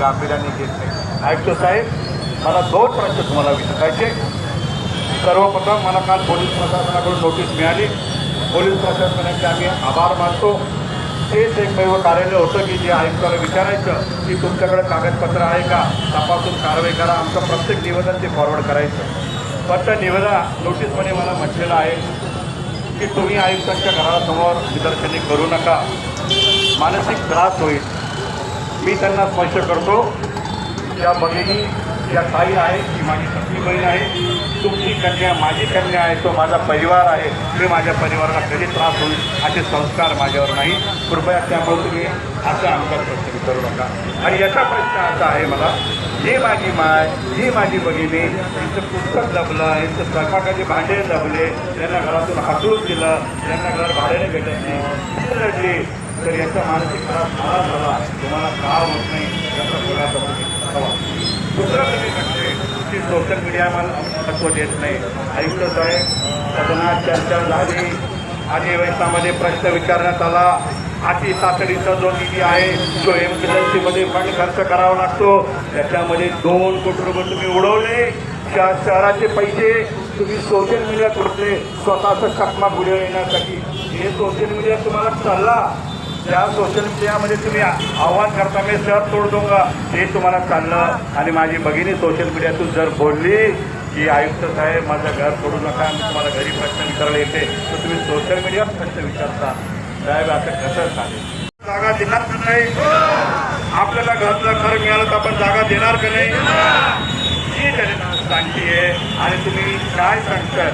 गांभीर्याने घेत नाही. आयुक्त साहेब मला दोन प्रश्न तुम्हाला विचारायचे सर्वप्रथम मला काल पोलीस प्रशासनाकडून नोटीस मिळाली. पोलीस प्रशासनाचे आम्ही आभार मानतो. तेच एकमेव कार्यालय होतं की जे आयुक्ताला विचारायचं की तुमच्याकडे कागदपत्र आहे का? तपासून कारवाई करा. आमचं प्रत्येक निवेदन ते फॉरवर्ड करायचं. पण त्या निवेदन नोटीसमध्ये मला म्हटलेलं आहे की तुम्ही आयुक्तांच्या घरासमोर निदर्शने करू नका. मानसिक त्रास होईल. मी त्यांना स्पष्ट करतो. त्या भगिनी ज्या ताई आहे ती माझी सगळी बहीण आहे. तुमची कन्या माझी कन्या आहे तो माझा परिवार आहे. मी माझ्या परिवाराला कधी त्रास होईल असे संस्कार माझ्यावर नाही. कृपया त्यामुळे तुम्ही असा आमचा प्रश्न विचारू नका. आणि याचा प्रश्न असा आहे मला जी माझी माय ही माझी भगिनी यांचं पुस्तक दबलं यांचं स्वयंपाकाचे भांडे दबले त्यांना घरातून हातून दिलं त्यांना घर भाड्याने भेटत नाही. रडली तर याचा मानसिक त्रास मला झाला. तुम्हाला का होत नाही? याचा थोडा तुम्ही दुसरं तुम्ही म्हणते की सोशल मीडिया मला महत्त्व देत नाही. आयुक्त साहेब सदनात चर्चा झाली. अधिवेशनामध्ये प्रश्न विचारण्यात आला. अति तातडीचा जो निधी आहे जो एमर्जन्सीमध्ये फंड खर्च करावा लागतो. त्याच्यामध्ये दोन कोटी रुपये तुम्ही उडवले. शहर शहराचे पैसे तुम्ही सोशल मीडियात उडले स्वतःचं चकमा पुढे येण्यासाठी. हे सोशल मीडिया तुम्हाला चालला. त्या सोशल मीडियामध्ये तुम्ही आव्हान करता मी सर तोड दूंगा हे तुम्हाला चाललं. आणि माझी भगिनी सोशल मीडियातून जर बोलली की आयुक्त साहेब माझं घर सोडू नका मी तुम्हाला घरी प्रश्न विचारला येते तर तुम्ही सोशल मीडियात प्रश्न विचारता. साहेब असं कसं चालेल? जागा देणार का नाही? आपल्याला घरचं घर मिळालं तर आपण जागा देणार का नाही? ही त्यांनी सांगते आहे. आणि तुम्ही काय सांगता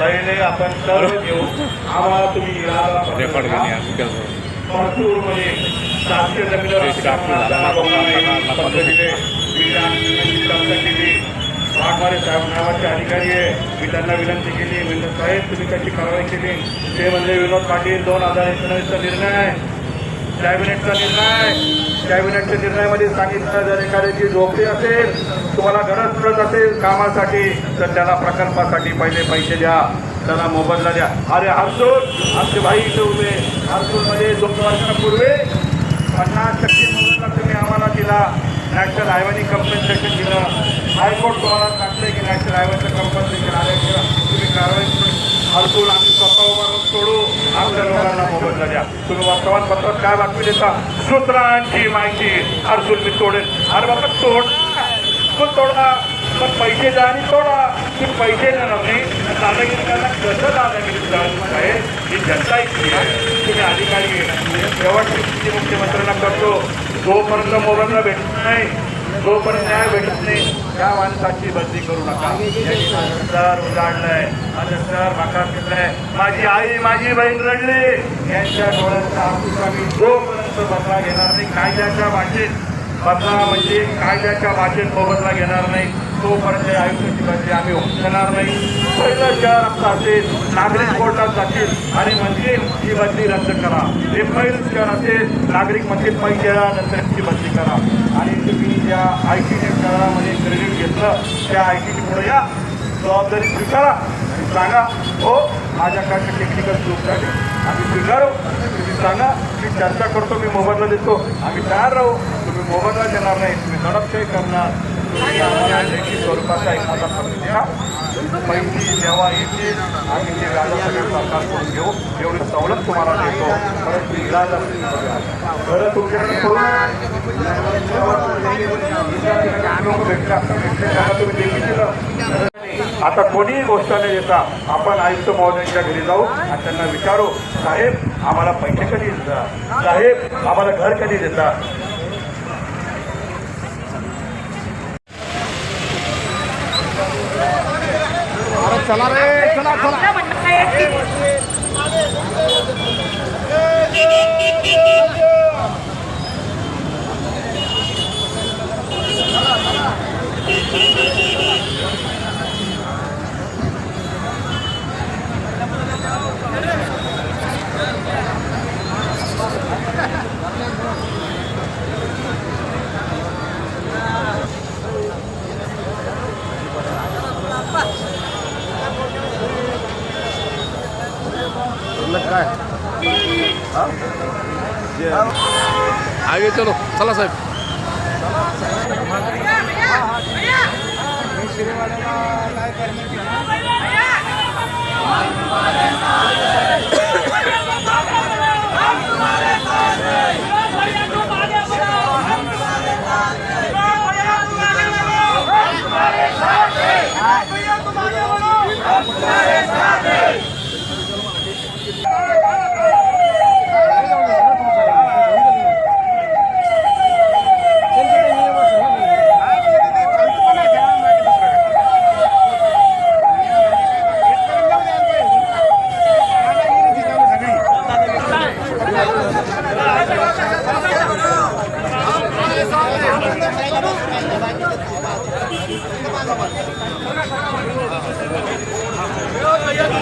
पहिले आपण सर्व घेऊ आम्हाला तुम्ही रेकॉर्ड पत्रका भरपूरमध्ये सातशे केली वाघमारे साहेब नावाचे अधिकारी आहे. मी त्यांना विनंती केली म्हणजे साहेब तुम्ही त्याची कारवाई केली. ते म्हणजे विनोद पाटील दोन हजार एकोणवीसचा निर्णय कॅबिनेटचा निर्णय कॅबिनेटच्या निर्णयामध्ये सांगितलं जर एखाद्याची झोपडी असेल तुम्हाला गरज पडत असेल कामासाठी तर त्याला प्रकल्पासाठी पहिले पैसे द्या त्याला मोबदला द्या. अरे हरसूल आमचे भाई इथे उभे हरसूलमध्ये दोन वर्षापूर्वी पन्नास टक्के मोबदला तुम्ही आम्हाला दिला. नॅशनल हायवेनी कम्पन्सेशन दिलं. हायकोर्ट तुम्हाला सांगतंय की नॅशनल हायवेचं कम्पन्सेशन आल्याशिवाय तुम्ही कारवाई हरसूल आम्ही बातम्या द्या तुम्ही वर्तमानपत्रात काय बातमी देता? सूत्रांची माहिती. हरसूल मी तोडेल अरे बाबा तोड. पण तोडा. पण पैसे द्या आणि तोडा. तुम्ही पैसे देणार नाही. दादागिरीकांना कसं दादागिरी चालू आहे? ही जनता इतकी आहे. तुम्ही अधिकारी शेवटची मुख्यमंत्र्यांना करतो. जोपर्यंत मोबाईलला भेटत नाही जोपर्यंत न्याय भेटत नाही त्या माणसाची बदली करू नका. सर उजाडलंय माझं सर माका केलंय माझी आई माझी बहीण रडली. यांच्या डोळ्यांचा आम्ही जोपर्यंत बदला घेणार नाही कायद्याच्या भाषेत बदला म्हणजे कायद्याच्या भाषेत मोबदला घेणार नाही तोपर्यंत आयुष्याची बदली आम्ही होऊ देणार नाही. पहिलं शहर आमचं असेल नागरिक कोर्टात जातील आणि म्हणजे ही बदली रद्द करा. हे पहिलं शहर असेल नागरिक म्हणजे पैसे नंतर ती बदली करा. आणि तुम्ही ज्या आय टी शहरामध्ये क्रेडिट घेतलं त्या आय टी पुढे या. जबाबदारी स्वीकारा आणि सांगा हो माझ्याकडनं टेक्निकल चूक झाली आम्ही स्वीकारू तुम्ही सांगा मी चर्चा करतो मी मोबदला देतो. आम्ही तयार राहू. तुम्ही मोबदला देणार नाही. तुम्ही दडपशाही करणार. तुम्ही आम्हाला लेखी स्वरूपाचा एखादा द्या पैसे जेव्हा येतील आम्ही ते व्याज सरकार करून घेऊ. एवढी सवलत तुम्हाला देतो. परंतु इलाज असेल बरं तुमच्याकडे करून भेटला भेटले तुम्ही देखील आता कोणीही गोष्ट न देता आपण आयुक्त महोदयांच्या घरी जाऊ आणि त्यांना विचारू साहेब आम्हाला पैसे कधी देता? साहेब आम्हाला घर कधी देता? चला रे चला चला. आपलं म्हणणं हायवे चलो चला साहेब तुम्हारे साथ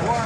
आहे